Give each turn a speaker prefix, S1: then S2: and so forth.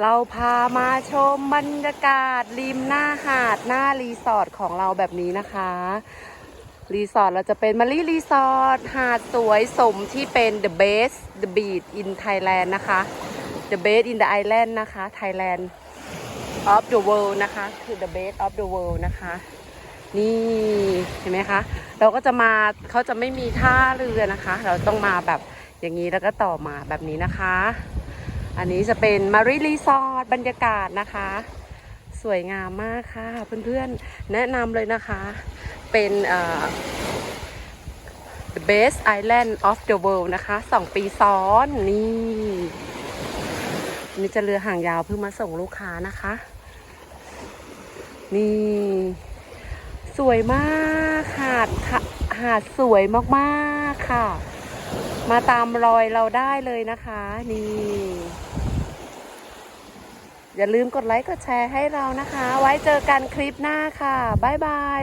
S1: เราพามาชมบรรยากาศริมหน้าหาดหน้ารีสอร์ทของเราแบบนี้นะคะ รีสอร์ทเราจะเป็นมารีรีสอร์ทหาดสวยสมที่เป็น the best the beach in Thailand นะคะ the best in the island นะคะ Thailand of the world นะคะคือ the best of the world นะคะ นี่เห็นไหมคะ เราก็จะมาเขาจะไม่มีท่าเรือนะคะ เราต้องมาแบบอย่างนี้แล้วก็ต่อมาแบบนี้นะคะ อันนี้จะเป็นมารีรีสอร์ทบรรยากาศนะคะ สวยงามมากค่ะ เพื่อนๆ แนะนำเลยนะคะ เป็น the best island of the world นะคะสองปีซ้อนนี่นี่จะเรือหางยาวเพิ่งมาส่งลูกค้านะคะ นี่ สวยมากหาดค่ะหาดสวยมากๆค่ะ มาตามรอยเราได้เลยนะคะ นี่ อย่าลืมกดไลค์กดแชร์ให้เรานะคะ ไว้เจอกันคลิปหน้าค่ะ บ๊ายบาย